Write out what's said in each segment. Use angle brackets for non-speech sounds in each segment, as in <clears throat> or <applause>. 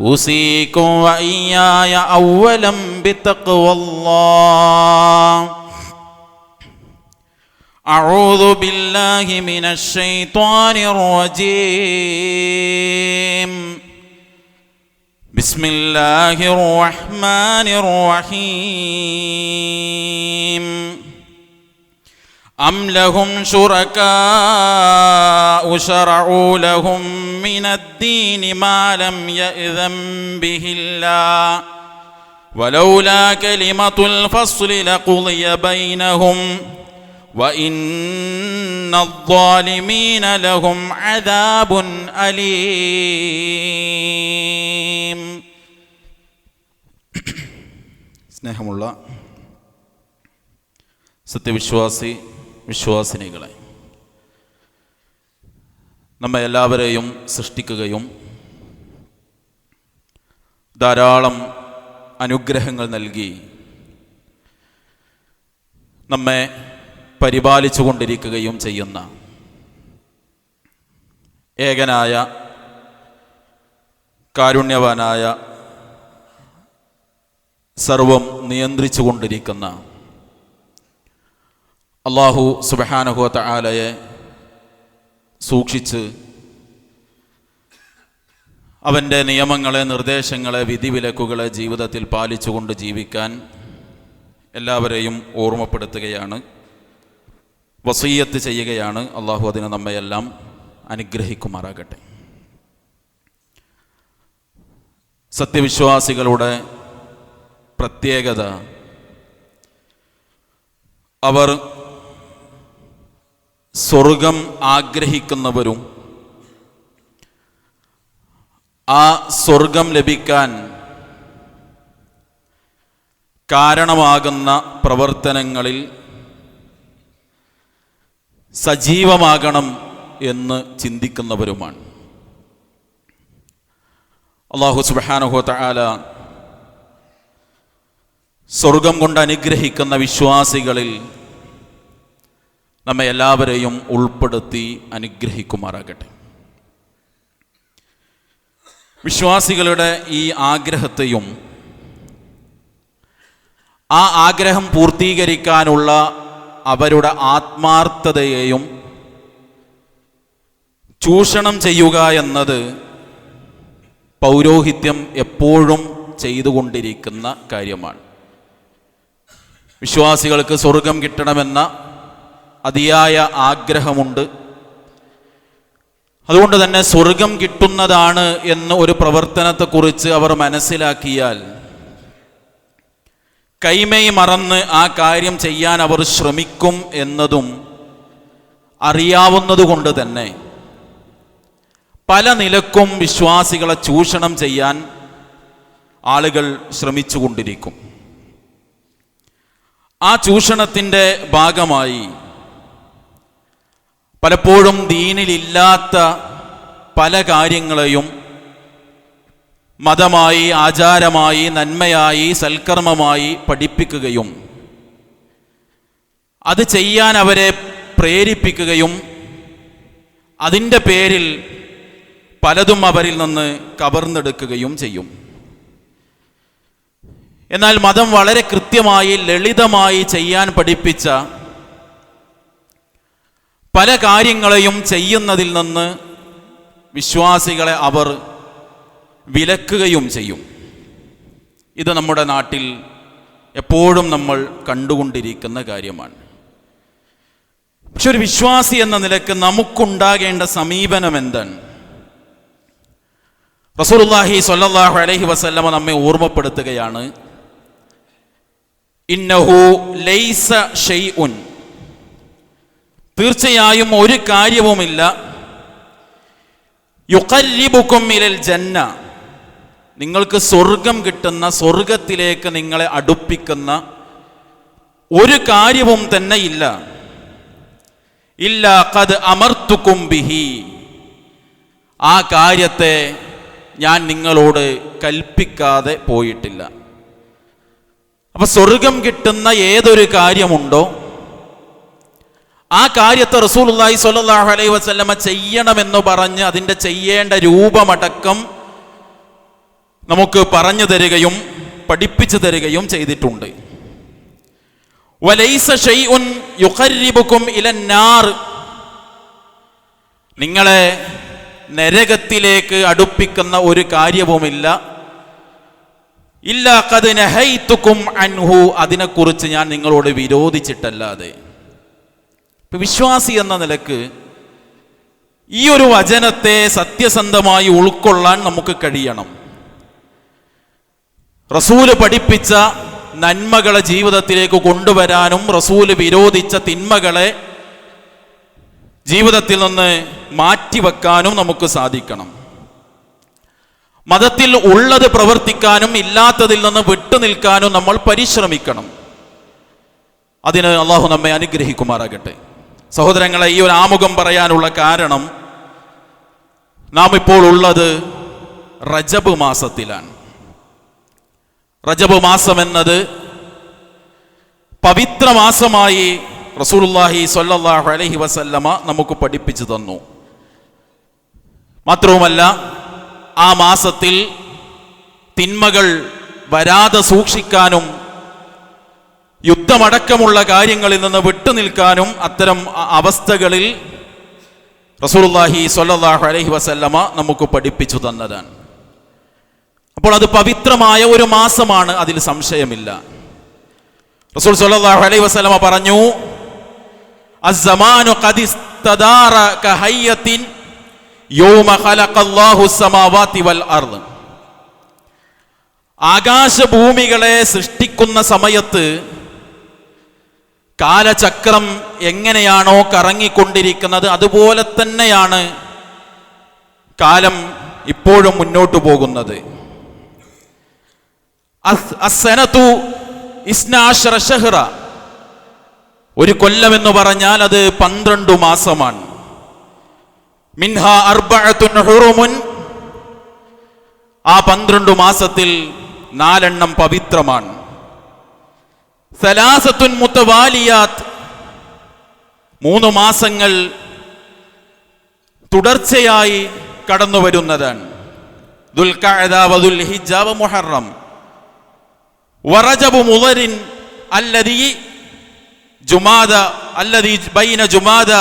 أوصيكم وإياي أولا بتقوى الله. أعوذ بالله من الشيطان الرجيم. بسم الله الرحمن الرحيم. أم لهم شركاء شرعوا لهم من الدين ما لم يأذن به الله ولولا كلمة الفصل لقضي بينهم وإن الظالمين لهم عذاب أليم <clears throat> സ്നേഹമുള്ള സത്യവിശ്വാസി വിശ്വാസിനികളെ. നമ്മെ എല്ലാവരെയും സൃഷ്ടിക്കുകയും ധാരാളം അനുഗ്രഹങ്ങൾ നൽകി നമ്മെ പരിപാലിച്ചു കൊണ്ടിരിക്കുകയും ചെയ്യുന്ന ഏകനായ കാരുണ്യവാനായ സർവം നിയന്ത്രിച്ചു കൊണ്ടിരിക്കുന്ന അള്ളാഹു സുബഹാനഹുവത്ത ആലയെ സൂക്ഷിച്ച് അവന്റെ നിയമങ്ങളെ നിർദ്ദേശങ്ങളെ വിധിവിലക്കുകളെ ജീവിതത്തിൽ പാലിച്ചുകൊണ്ട് ജീവിക്കാൻ എല്ലാവരെയും ഓർമ്മപ്പെടുത്തുകയാണ്. വസീയത്ത് ചെയ്യുകയാണ്. അള്ളാഹു അതിന് നമ്മയെല്ലാം അനുഗ്രഹിക്കുമാറാകട്ടെ. സത്യവിശ്വാസികളുടെ പ്രത്യേകത. അവർ സ്വർഗം ആഗ്രഹിക്കുന്നവരും ആ സ്വർഗം ലഭിക്കാൻ കാരണമാകുന്ന പ്രവർത്തനങ്ങളിൽ സജീവമാകണം എന്ന് ചിന്തിക്കുന്നവരുമാണ്. അള്ളാഹു സുബാനുഹോത്ത ആല സ്വർഗം കൊണ്ട് അനുഗ്രഹിക്കുന്ന വിശ്വാസികളിൽ നമ്മെ എല്ലാവരെയും ഉൾപ്പെടുത്തി അനുഗ്രഹിക്കുമാറാകട്ടെ. വിശ്വാസികളുടെ ഈ ആഗ്രഹത്തെയും ആ ആഗ്രഹം പൂർത്തീകരിക്കാനുള്ള അവരുടെ ആത്മാർത്ഥതയെയും ചൂഷണം ചെയ്യുക എന്നത് പൗരോഹിത്യം എപ്പോഴും ചെയ്തുകൊണ്ടിരിക്കുന്ന കാര്യമാണ്. വിശ്വാസികൾക്ക് സ്വർഗം കിട്ടണമെന്ന അതിയായ ആഗ്രഹമുണ്ട്. അതുകൊണ്ട് തന്നെ സ്വർഗം കിട്ടുന്നതാണ് എന്ന് ഒരു പ്രവർത്തനത്തെക്കുറിച്ച് അവർ മനസ്സിലാക്കിയാൽ കൈമൈ മറന്ന് ആ കാര്യം ചെയ്യാൻ അവർ ശ്രമിക്കും എന്നതും അറിയാവുന്നതുകൊണ്ട് തന്നെ പല നിലക്കും വിശ്വാസികളെ ചൂഷണം ചെയ്യാൻ ആളുകൾ ശ്രമിച്ചുകൊണ്ടിരിക്കും. ആ ചൂഷണത്തിന്റെ ഭാഗമായി പലപ്പോഴും ദീനിലില്ലാത്ത പല കാര്യങ്ങളെയും മതമായി ആചാരമായി നന്മയായി സൽക്കർമ്മമായി പഠിപ്പിക്കുകയും അത് ചെയ്യാൻ അവരെ പ്രേരിപ്പിക്കുകയും അതിന്റെ പേരിൽ പലതും അവരിൽ നിന്ന് കവർന്നെടുക്കുകയും ചെയ്യും. എന്നാൽ മതം വളരെ കൃത്യമായി ലളിതമായി ചെയ്യാൻ പഠിപ്പിച്ച പല കാര്യങ്ങളെയും ചെയ്യുന്നതിൽ നിന്ന് വിശ്വാസികളെ അവർ വിലക്കുകയും ചെയ്യും. ഇത് നമ്മുടെ നാട്ടിൽ എപ്പോഴും നമ്മൾ കണ്ടുകൊണ്ടിരിക്കുന്ന കാര്യമാണ്. പക്ഷെ ഒരു വിശ്വാസി എന്ന നിലയ്ക്ക് നമുക്കുണ്ടാകേണ്ട സമീപനം എന്താണ്? റസൂലുള്ളാഹി സ്വല്ലല്ലാഹു അലൈഹി വസല്ലമ നമ്മെ ഓർമ്മപ്പെടുത്തുകയാണ് ഇന്നഹു ലൈസ ഷൈഉൻ തീർച്ചയായും ഒരു കാര്യവുമില്ല. യുക്കല്ലിബുക്കുമ്മിലൽ ജന്ന. നിങ്ങൾക്ക് സ്വർഗം കിട്ടുന്ന സ്വർഗത്തിലേക്ക് നിങ്ങളെ അടുപ്പിക്കുന്ന ഒരു കാര്യവും തന്നെ ഇല്ല. ഇല്ല കത് അമർത്തുക്കും ബിഹി. ആ കാര്യത്തെ ഞാൻ നിങ്ങളോട് കൽപ്പിക്കാതെ പോയിട്ടില്ല. അപ്പൊ സ്വർഗം കിട്ടുന്ന ഏതൊരു കാര്യമുണ്ടോ ആ കാര്യത്തെ റസൂലുള്ളാഹി സ്വല്ലല്ലാഹു അലൈഹി വസല്ലമ ചെയ്യണമെന്ന് പറഞ്ഞ് അതിന്റെ ചെയ്യേണ്ട രൂപമടക്കം നമുക്ക് പറഞ്ഞു തരികയും പഠിപ്പിച്ചു തരികയും ചെയ്തിട്ടുണ്ട്. വലൈസ ഇലന്നാർ. നിങ്ങളെ നരകത്തിലേക്ക് അടുപ്പിക്കുന്ന ഒരു കാര്യവുമില്ല. ഇല്ല കത് അൻഹു. അതിനെക്കുറിച്ച് ഞാൻ നിങ്ങളോട് വിരോധിച്ചിട്ടല്ലാതെ. വിശ്വാസി എന്ന നിലയ്ക്ക് ഈ ഒരു വചനത്തെ സത്യസന്ധമായി ഉൾക്കൊള്ളാൻ നമുക്ക് കഴിയണം. റസൂൽ പഠിപ്പിച്ച നന്മകളെ ജീവിതത്തിലേക്ക് കൊണ്ടുവരാനും റസൂൽ വിരോധിച്ച തിന്മകളെ ജീവിതത്തിൽ നിന്ന് മാറ്റിവെക്കാനും നമുക്ക് സാധിക്കണം. മതത്തിൽ ഉള്ളത് പ്രവർത്തിക്കാനും ഇല്ലാത്തതിൽ നിന്ന് വിട്ടുനിൽക്കാനും നമ്മൾ പരിശ്രമിക്കണം. അതിന് അള്ളാഹു നമ്മെ അനുഗ്രഹിക്കുമാറാകട്ടെ. സഹോദരങ്ങളെ ഈ ഒരു ആമുഖം പറയാനുള്ള കാരണം നാം ഇപ്പോൾ ഉള്ളത് റജബ് മാസത്തിലാണ്. റജബ് മാസം എന്നത് പവിത്ര മാസമായി റസൂലുള്ളാഹി സ്വല്ലല്ലാഹു അലൈഹി വസല്ലമ നമുക്ക് പഠിപ്പിച്ചു തന്നു. മാത്രവുമല്ല ആ മാസത്തിൽ തിന്മകൾ വരാതെ സൂക്ഷിക്കാനും യുദ്ധമടക്കമുള്ള കാര്യങ്ങളിൽ നിന്ന് വിട്ടുനിൽക്കാനും അത്തരം അവസ്ഥകളിൽ റസൂലുള്ളാഹി സ്വല്ലല്ലാഹു അലഹി വസല്ലമ നമുക്ക് പഠിപ്പിച്ചു തന്നതാണ്. അപ്പോൾ അത് പവിത്രമായ ഒരു മാസമാണ് അതിൽ സംശയമില്ല. റസൂൽ സ്വല്ലല്ലാഹു അലൈഹി വസല്ലമ പറഞ്ഞു ആകാശഭൂമികളെ സൃഷ്ടിക്കുന്ന സമയത്ത് കാലചക്രം എങ്ങനെയാണോ കറങ്ങിക്കൊണ്ടിരിക്കുന്നത് അതുപോലെ തന്നെയാണ് കാലം ഇപ്പോഴും മുന്നോട്ടു പോകുന്നത്. അസനത്തു ഇസ്നാശറ ഒരു കൊല്ലം എന്ന് പറഞ്ഞാൽ അത് പന്ത്രണ്ട് മാസമാണ്. മിൻഹ അർബഅത്തുൻ ഹുറുമുൻ. ആ പന്ത്രണ്ട് മാസത്തിൽ നാലെണ്ണം പവിത്രമാണ്. സലാസത്തുൻ മുത്തവാലിയാത്ത്. മൂന്ന് മാസങ്ങൾ തുടർച്ചയായി കടന്നു വരുന്നതാണ്. ദുൽഖഅദ വ മുഹറം. വറജബു ജുമാദ ബൈന ജുമാദ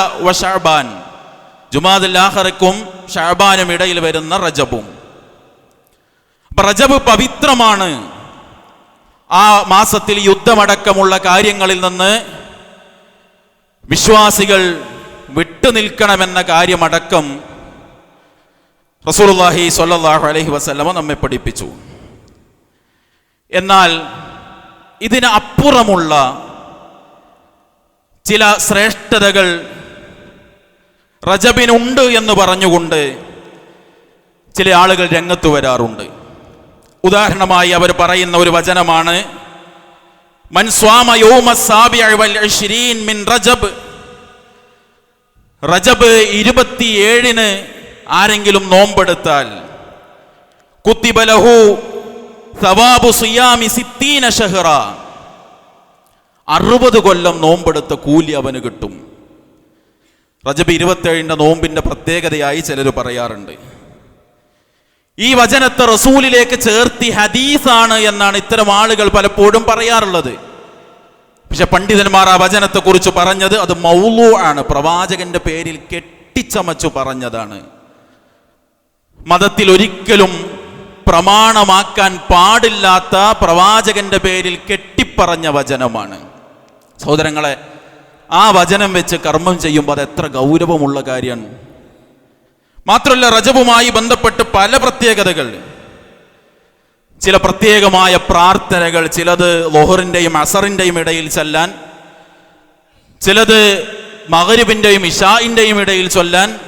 ഇടയിൽ വരുന്ന റജബും. റജബ് പവിത്രമാണ്. ആ മാസത്തിൽ യുദ്ധമടക്കമുള്ള കാര്യങ്ങളിൽ നിന്ന് വിശ്വാസികൾ വിട്ടുനിൽക്കണമെന്ന കാര്യമടക്കം റസൂലുള്ളാഹി സ്വല്ലല്ലാഹു അലൈഹി വസല്ലമ നമ്മെ പഠിപ്പിച്ചു. എന്നാൽ ഇതിന് അപ്പുറമുള്ള ചില ശ്രേഷ്ഠതകൾ റജബിനുണ്ട് എന്ന് പറഞ്ഞുകൊണ്ട് ചില ആളുകൾ രംഗത്ത് വരാറുണ്ട്. ഉദാഹരണമായി അവർ പറയുന്ന ഒരു വചനമാണ് മൻ റജബ്. റജബ് ഇരുപത്തിയേഴിന് ആരെങ്കിലും നോമ്പെടുത്താൽ കുത്തിബലഹു സവാബു സുയാമി സിത്തീന ഷഹറ. അറുപത് കൊല്ലം നോമ്പെടുത്ത കൂലി അവന് കിട്ടും. റജബ് ഇരുപത്തേഴിന്റെ നോമ്പിന്റെ പ്രത്യേകതയായി ചിലർ പറയാറുണ്ട്. ഈ വചനത്തെ റസൂലിലേക്ക് ചേർത്തി ഹദീസാണ് എന്നാണ് ഇത്തരം ആളുകൾ പലപ്പോഴും പറയാറുള്ളത്. പക്ഷെ പണ്ഡിതന്മാർ ആ വചനത്തെ കുറിച്ച് പറഞ്ഞത് അത് മൗലു ആണ്. പ്രവാചകന്റെ പേരിൽ കെട്ടിച്ചമച്ചു പറഞ്ഞതാണ്. മതത്തിൽ ഒരിക്കലും പ്രമാണമാക്കാൻ പാടില്ലാത്ത പ്രവാചകന്റെ പേരിൽ കെട്ടിപ്പറഞ്ഞ വചനമാണ്. സഹോദരങ്ങളെ ആ വചനം വെച്ച് കർമ്മം ചെയ്യുമ്പോൾ അത് എത്ര ഗൗരവമുള്ള കാര്യമാണ് മാത്രമല്ല റജബുമായി ബന്ധപ്പെട്ട് പല പ്രത്യേകതകൾ. ചില പ്രത്യേകമായ പ്രാർത്ഥനകൾ ചിലത് ലോഹറിന്റെയും അസറിന്റെയും ഇടയിൽ ചൊല്ലാൻ ചിലത് മകരുവിന്റെയും ഇഷായിന്റെയും ഇടയിൽ ചൊല്ലാൻ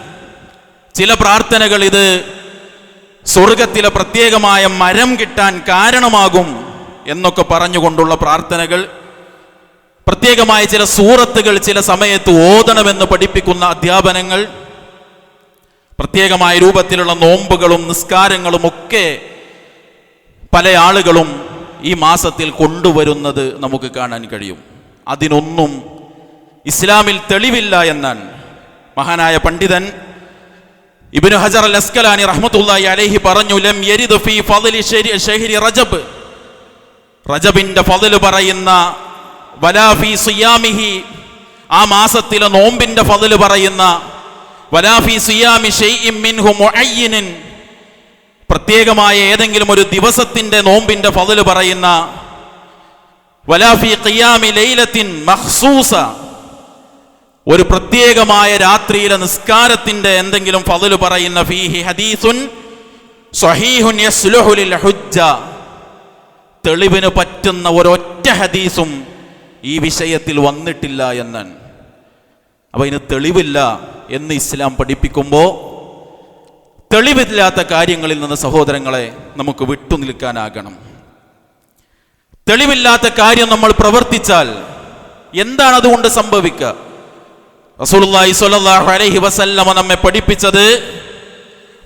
ചില പ്രാർത്ഥനകൾ ഇത് സ്വർഗത്തിലെ പ്രത്യേകമായ മരം കിട്ടാൻ കാരണമാകും എന്നൊക്കെ പറഞ്ഞുകൊണ്ടുള്ള പ്രാർത്ഥനകൾ പ്രത്യേകമായ ചില സൂറത്തുകൾ ചില സമയത്ത് ഓതണമെന്ന് പഠിപ്പിക്കുന്ന അധ്യാപനങ്ങൾ പ്രത്യേകമായ രൂപത്തിലുള്ള നോമ്പുകളും നിസ്കാരങ്ങളും ഒക്കെ പല ആളുകളും ഈ മാസത്തിൽ കൊണ്ടുവരുന്നത് നമുക്ക് കാണാൻ കഴിയും. അതിനൊന്നും ഇസ്ലാമിൽ തെളിവില്ല എന്നാണ് മഹാനായ പണ്ഡിതൻ ഇബ്നു ഹജർ അൽ അസ്കലാനി റഹ്മത്തുള്ളാഹി അലൈഹി പറഞ്ഞു ലം യരിദ് ഫീ ഫദലി ശഹരി റജബ്. റജബിന്റെ ഫതിൽ പറയുന്ന വലാ ഫീ സിയാമിഹി. ആ മാസത്തിലെ നോമ്പിന്റെ ഫതിൽ പറയുന്ന പ്രത്യേകമായ ഏതെങ്കിലും ഒരു ദിവസത്തിന്റെ നോമ്പിന്റെ ഫതിൽ പറയുന്ന ഖിയാമി ലൈലത്തിൻ മഖ്സൂസ. ഒരു പ്രത്യേകമായ രാത്രിയിലെ നിസ്കാരത്തിന്റെ എന്തെങ്കിലും ഫതിൽ പറയുന്ന ഫീഹി ഹദീസുൻ ഹുജ്ജ. തെളിവിന് പറ്റുന്ന ഒരൊറ്റ ഹദീസും ഈ വിഷയത്തിൽ വന്നിട്ടില്ല എന്നാണ് അപ്പൊ ഇതിന് തെളിവില്ല. എന്ന് ഇസ്ലാം പഠിപ്പിക്കുമ്പോൾ തെളിവില്ലാത്ത കാര്യങ്ങളിൽ നിന്ന് സഹോദരങ്ങളെ നമുക്ക് വിട്ടുനിൽക്കാനാകണം തെളിവില്ലാത്ത കാര്യം നമ്മൾ പ്രവർത്തിച്ചാൽ എന്താണ് അതുകൊണ്ട് സംഭവിക്കുക? റസൂലുള്ളാഹി സ്വല്ലല്ലാഹു അലൈഹി വസല്ലമ നമ്മെ പഠിപ്പിച്ചത്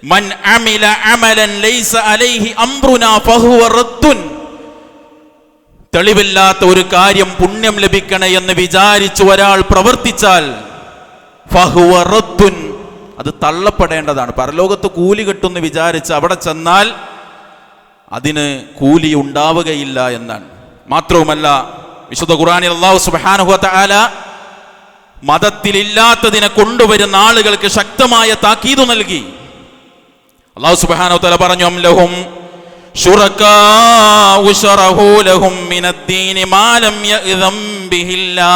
മൻ അമില അമലൻ ലൈസ അലൈഹി അംറുനാ ഫഹുവ റദ്ദുൻ. തെളിവില്ലാത്ത ഒരു കാര്യം പുണ്യം ലഭിക്കണേ എന്ന് വിചാരിച്ചു ഒരാൾ പ്രവർത്തിച്ചാൽ ഫഹുവ റദ്ദുൻ അത് തള്ളപ്പെടേണ്ടതാണ്. പരലോകത്ത് കൂലി കിട്ടുമെന്ന് വിചാരിച്ച് അവിടെ ചെന്നാൽ അതിന് കൂലി ഉണ്ടാവുകയില്ല എന്നാണ്. മാത്രവുമല്ല വിശുദ്ധ ഖുർആനിൽ അള്ളാഹു സുബ്ഹാനഹു ആല മതത്തിലില്ലാത്തതിനെ കൊണ്ടുവരുന്ന ആളുകൾക്ക് ശക്തമായ താക്കീത് നൽകി. അള്ളാഹു സുബ്ഹാനഹു തല പറഞ്ഞു ലഹും ലഹും മിനദ്ദീനി മാലം യഅ്ദം ബിഹില്ലാ.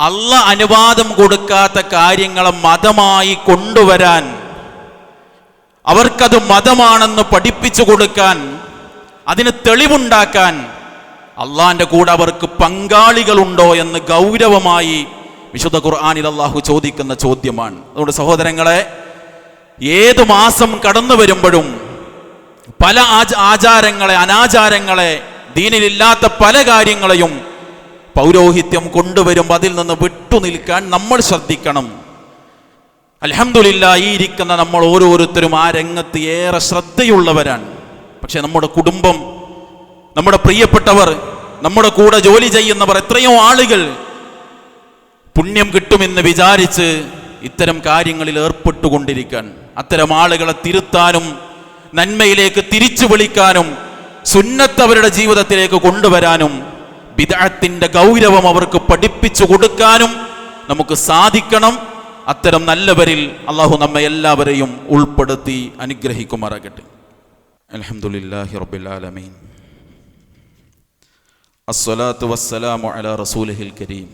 അല്ല അനുവാദം കൊടുക്കാത്ത കാര്യങ്ങളെ മതമായി കൊണ്ടുവരാൻ അവർക്കത് മതമാണെന്ന് പഠിപ്പിച്ചു കൊടുക്കാൻ അതിന് തെളിവുണ്ടാക്കാൻ അള്ളാന്റെ കൂടെ അവർക്ക് പങ്കാളികളുണ്ടോ എന്ന് ഗൗരവമായി വിശുദ്ധ ഖുർആാനിൽ അള്ളാഹു ചോദിക്കുന്ന ചോദ്യമാണ്. അതുകൊണ്ട് സഹോദരങ്ങളെ ഏത് മാസം കടന്നു വരുമ്പോഴും പല ആചാരങ്ങളെ അനാചാരങ്ങളെ ദീനിലില്ലാത്ത പല കാര്യങ്ങളെയും പൗരോഹിത്യം കൊണ്ടുവരുമ്പോൾ അതിൽ നിന്ന് വിട്ടുനിൽക്കാൻ നമ്മൾ ശ്രദ്ധിക്കണം. അലഹമില്ല ഈ ഇരിക്കുന്ന നമ്മൾ ഓരോരുത്തരും ആ രംഗത്ത് ഏറെ ശ്രദ്ധയുള്ളവരാണ്. പക്ഷെ നമ്മുടെ കുടുംബം നമ്മുടെ പ്രിയപ്പെട്ടവർ നമ്മുടെ കൂടെ ജോലി ചെയ്യുന്നവർ എത്രയോ ആളുകൾ പുണ്യം കിട്ടുമെന്ന് വിചാരിച്ച് ഇത്തരം കാര്യങ്ങളിൽ ഏർപ്പെട്ടുകൊണ്ടിരിക്കാൻ അത്തരം ആളുകളെ തിരുത്താനും നന്മയിലേക്ക് തിരിച്ചു വിളിക്കാനും സുന്നത്തവരുടെ ജീവിതത്തിലേക്ക് കൊണ്ടുവരാനും ബിദഅത്തിന്റെ ഗൗരവം അവർക്ക് പഠിപ്പിച്ചു കൊടുക്കാനും നമുക്ക് സാധിക്കണം. അത്തരം നല്ലവരിൽ അള്ളാഹു നമ്മെ എല്ലാവരെയും ഉൾപ്പെടുത്തി അനുഗ്രഹിക്കുമാറാകട്ടെ. അലഹമുല്ലാഹി റബുലാലമീൻ അസ്സലാത്തു വസ്സലാമു അലാ റസൂലഹിൽ കരീം.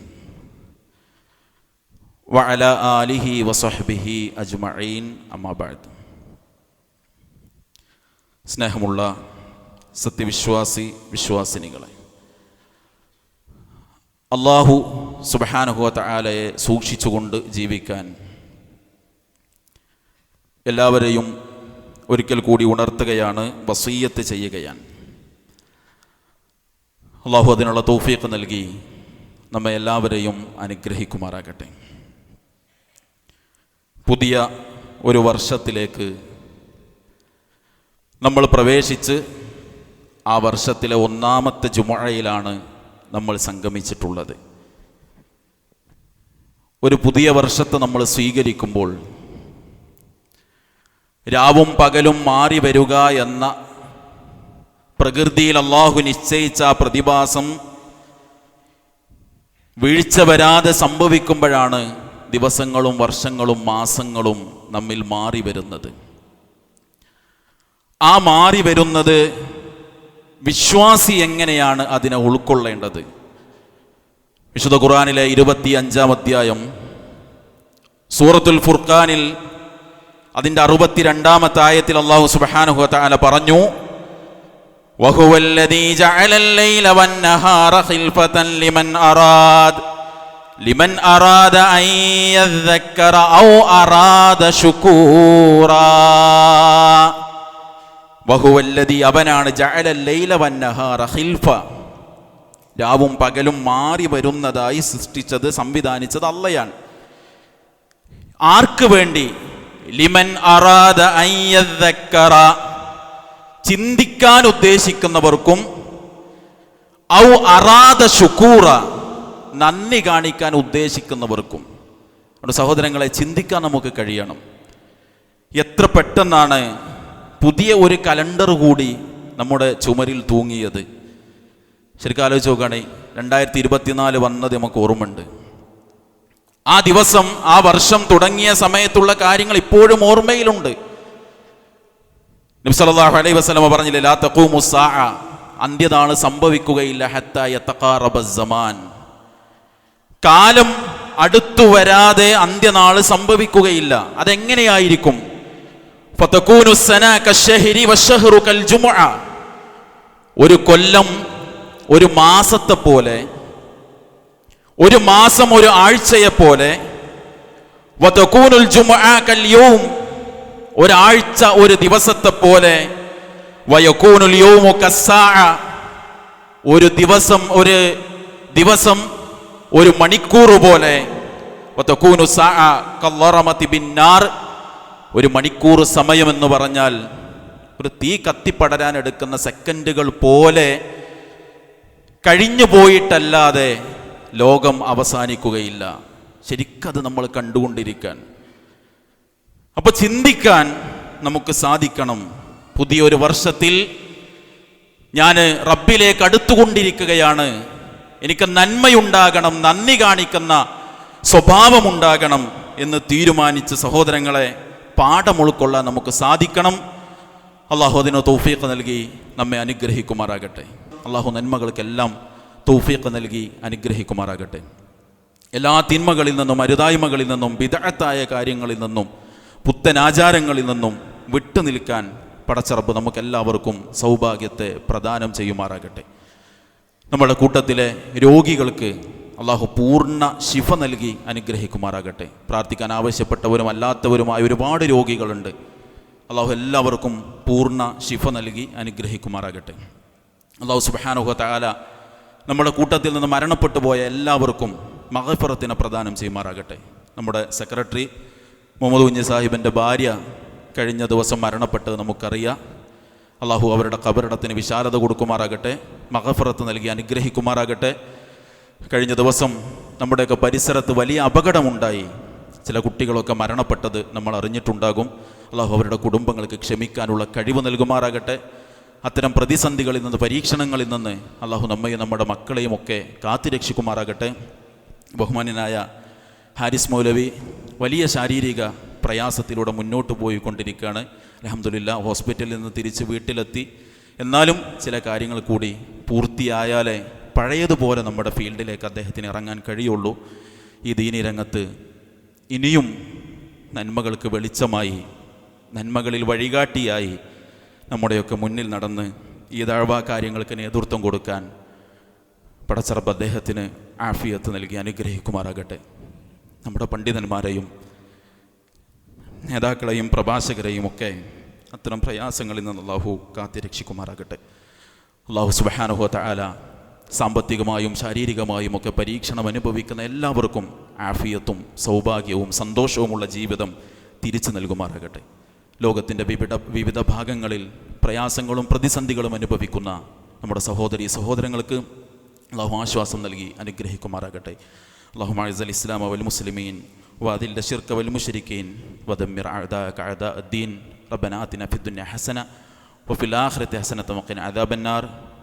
വഅല ആലിഹി വസഹ്ബിഹി അജ്മഈൻ. അമ്മാബാദ് സ്നേഹമുള്ള സത്യവിശ്വാസി വിശ്വാസിനികളെ അള്ളാഹു സുബഹാനുഹുവത്ത ആലയെ സൂക്ഷിച്ചുകൊണ്ട് ജീവിക്കാൻ എല്ലാവരെയും ഒരിക്കൽ കൂടി ഉണർത്തുകയാണ് വസീയത്ത് ചെയ്യുകയാണ്. അള്ളാഹു അതിനുള്ള തൗഫീഖ് നൽകി നമ്മെ എല്ലാവരെയും അനുഗ്രഹിക്കുമാറാകട്ടെ. പുതിയ ഒരു വർഷത്തിലേക്ക് നമ്മൾ പ്രവേശിച്ച് ആ വർഷത്തിലെ ഒന്നാമത്തെ ജുമഴയിലാണ് നമ്മൾ സംഗമിച്ചിട്ടുള്ളത്. ഒരു പുതിയ വർഷത്തെ നമ്മൾ സ്വീകരിക്കുമ്പോൾ രാവും പകലും മാറി വരിക എന്ന പ്രകൃതിയിൽ അള്ളാഹു നിശ്ചയിച്ച ആ പ്രതിഭാസം വീഴ്ച വരാതെ സംഭവിക്കുമ്പോഴാണ് ദിവസങ്ങളും വർഷങ്ങളും മാസങ്ങളും നമ്മിൽ മാറി വരുന്നത്. ആ മാറി വരുന്നത് വിശ്വാസി എങ്ങനെയാണ് അതിനെ ഉൾക്കൊള്ളേണ്ടത് വിശുദ്ധ ഖുറാനിലെ ഇരുപത്തി അഞ്ചാം അധ്യായം സൂറത്തുൽ ഫുർഖാനിൽ അതിൻ്റെ അറുപത്തിരണ്ടാമത്തെ ആയത്തിൽ അള്ളാഹു സുബാനുഹു താല പറഞ്ഞു وهو الذي جعل الليل والنهار خلفة لمن أراد لمن أراد أن يذكر أو أراد شكورا വഹുവല്ലതി അവനാണ് രാവും പകലും മാറി വരുന്നതായി സൃഷ്ടിച്ചത് സംവിധാനിച്ചത് അല്ലയാണ് ആർക്ക് വേണ്ടി? ലിമൻ അറാദ ചിന്തിക്കാൻ ഉദ്ദേശിക്കുന്നവർക്കും ഔ അറാദ ശുക്കൂറ നന്ദി കാണിക്കാൻ ഉദ്ദേശിക്കുന്നവർക്കും. സഹോദരങ്ങളെ ചിന്തിക്കാൻ നമുക്ക് കഴിയണം. എത്ര പെട്ടെന്നാണ് പുതിയ ഒരു കലണ്ടർ കൂടി നമ്മുടെ ചുമരിൽ തൂങ്ങിയത്. ശരിക്കും ആലോചിച്ച് നോക്കുകയാണെ രണ്ടായിരത്തി ഇരുപത്തിനാല് വന്നത് നമുക്ക് ഓർമ്മയുണ്ട്. ആ ദിവസം ആ വർഷം തുടങ്ങിയ സമയത്തുള്ള കാര്യങ്ങൾ ഇപ്പോഴും ഓർമ്മയിലുണ്ട്. നബ്സല്ലാഹു അലൈഹി വസ്ലമ പറഞ്ഞില്ലേ ലാ സംഭവിക്കുകയില്ല കാലം അടുത്തു വരാതെ അന്ത്യനാൾ സംഭവിക്കുകയില്ല. അതെങ്ങനെയായിരിക്കും? ഒരു കൊല്ലം ഒരു മാസത്തെ പോലെ ഒരു മാസം ഒരു ആഴ്ചയെ പോലെ ഒരാഴ്ച ഒരു ദിവസത്തെ പോലെ ഒരു ദിവസം ഒരു ദിവസം ഒരു മണിക്കൂർ പോലെ ഒരു മണിക്കൂർ സമയം എന്ന് പറഞ്ഞാൽ ഒരു തീ കത്തിപ്പടരാൻ എടുക്കുന്ന സെക്കൻഡുകൾ പോലെ കഴിഞ്ഞു പോയിട്ടല്ലാതെ ലോകം അവസാനിക്കുകയില്ല. ശരിക്കത് നമ്മൾ കണ്ടുകൊണ്ടിരിക്കാൻ. അപ്പൊ ചിന്തിക്കാൻ നമുക്ക് സാധിക്കണം. പുതിയൊരു വർഷത്തിൽ ഞാൻ റബ്ബിലേക്ക് അടുത്തുകൊണ്ടിരിക്കുകയാണ്. എനിക്ക് നന്മയുണ്ടാകണം നന്ദി കാണിക്കുന്ന സ്വഭാവമുണ്ടാകണം എന്ന് തീരുമാനിച്ച് സഹോദരങ്ങളെ പാഠം ഉൾക്കൊള്ളാൻ നമുക്ക് സാധിക്കണം. അള്ളാഹു അതിന് തൗഫീഖ് നൽകി നമ്മെ അനുഗ്രഹിക്കുമാറാകട്ടെ. അള്ളാഹു നന്മകൾക്കെല്ലാം തൗഫീഖ് നൽകി അനുഗ്രഹിക്കുമാറാകട്ടെ. എല്ലാ തിന്മകളിൽ നിന്നും അരുതായ്മകളിൽ നിന്നും വിദഗ്ധത്തായ കാര്യങ്ങളിൽ നിന്നും പുത്തൻ ആചാരങ്ങളിൽ നിന്നും വിട്ടു നിൽക്കാൻ പടച്ചറപ്പ് നമുക്കെല്ലാവർക്കും സൗഭാഗ്യത്തെ പ്രദാനം ചെയ്യുമാറാകട്ടെ. നമ്മുടെ കൂട്ടത്തിലെ രോഗികൾക്ക് അള്ളാഹു പൂർണ ശിഫ നൽകി അനുഗ്രഹിക്കുമാറാകട്ടെ. പ്രാർത്ഥിക്കാൻ ആവശ്യപ്പെട്ടവരും അല്ലാത്തവരുമായ ഒരുപാട് രോഗികളുണ്ട്. അള്ളാഹു എല്ലാവർക്കും പൂർണ ശിഫ നൽകി അനുഗ്രഹിക്കുമാറാകട്ടെ. അള്ളാഹു സുബാനുഹ താല നമ്മുടെ കൂട്ടത്തിൽ നിന്ന് മരണപ്പെട്ടു പോയ എല്ലാവർക്കും മഹഫറത്തിനെ പ്രദാനം ചെയ്യുമാറാകട്ടെ. നമ്മുടെ സെക്രട്ടറി മുഹമ്മദ് കുഞ്ഞി സാഹിബിന്റെ ഭാര്യ കഴിഞ്ഞ ദിവസം മരണപ്പെട്ടത് നമുക്കറിയാം. അള്ളാഹു അവരുടെ കബറിടത്തിന് വിശാലത കൊടുക്കുമാറാകട്ടെ. മഹഫറത്ത് നൽകി അനുഗ്രഹിക്കുമാറാകട്ടെ. കഴിഞ്ഞ ദിവസം നമ്മുടെയൊക്കെ പരിസരത്ത് വലിയ അപകടമുണ്ടായി. ചില കുട്ടികളൊക്കെ മരണപ്പെട്ടത് നമ്മൾ അറിഞ്ഞിട്ടുണ്ടാകും. അള്ളാഹു അവരുടെ കുടുംബങ്ങൾക്ക് ക്ഷമിക്കാനുള്ള കഴിവ് നൽകുമാറാകട്ടെ. അത്തരം പ്രതിസന്ധികളിൽ നിന്ന് പരീക്ഷണങ്ങളിൽ നിന്ന് അള്ളാഹു നമ്മയും നമ്മുടെ മക്കളെയും ഒക്കെ കാത്തുരക്ഷിക്കുമാറാകട്ടെ ബഹുമാനായ ഹാരിസ് മൗലവി വലിയ ശാരീരിക പ്രയാസത്തിലൂടെ മുന്നോട്ട് പോയിക്കൊണ്ടിരിക്കുകയാണ്. അലഹമുല്ല ഹോസ്പിറ്റലിൽ നിന്ന് തിരിച്ച് വീട്ടിലെത്തി. എന്നാലും ചില കാര്യങ്ങൾ കൂടി പൂർത്തിയായാലേ പഴയതുപോലെ നമ്മുടെ ഫീൽഡിലേക്ക് അദ്ദേഹത്തിന് ഇറങ്ങാൻ കഴിയുള്ളൂ. ഈ ദീനി രംഗത്ത് ഇനിയും നന്മകൾക്ക് വെളിച്ചമായി നന്മകളിൽ വഴികാട്ടിയായി നമ്മുടെയൊക്കെ മുന്നിൽ നടന്ന് ഈ താഴ്വാ കാര്യങ്ങൾക്ക് നേതൃത്വം കൊടുക്കാൻ പടച്ചറബ് അദ്ദേഹത്തിന് ആഫിയത്ത് നൽകി അനുഗ്രഹിക്കുമാറാകട്ടെ. നമ്മുടെ പണ്ഡിതന്മാരെയും നേതാക്കളെയും പ്രഭാഷകരെയും ഒക്കെ അത്തരം പ്രയാസങ്ങളിൽ നിന്ന് അള്ളാഹു കാത്തിരക്ഷിക്കുമാറാകട്ടെ. അള്ളാഹു സുബാനുഹോ താല സാമ്പത്തികമായും ശാരീരികമായും ഒക്കെ പരീക്ഷണം അനുഭവിക്കുന്ന എല്ലാവർക്കും ആഫിയത്തും സൗഭാഗ്യവും സന്തോഷവുമുള്ള ജീവിതം തിരിച്ചു നൽകുമാറാകട്ടെ. ലോകത്തിന്റെ വിവിധ വിവിധ ഭാഗങ്ങളിൽ പ്രയാസങ്ങളും പ്രതിസന്ധികളും അനുഭവിക്കുന്ന നമ്മുടെ സഹോദരി സഹോദരങ്ങൾക്ക് അള്ളാഹു ആശ്വാസം നൽകി അനുഗ്രഹിക്കുമാറാകട്ടെ. അള്ളാഹു അലി ഇസ്ലാം അവൽ മുസ്ലിമീൻ വാദിന്റെ ഷിർക്ക് അവൽ മുഷരിക്കീൻ വദമ്മിർ അഴുദ കഴുദ അദ്ദീൻ. റബനാത്തിൻ അഫിദ്ദുൻ ഹസന വഫിലാഹ്രത്തെ ഹസനത്തമക്കിൻ അദാബന്നാർ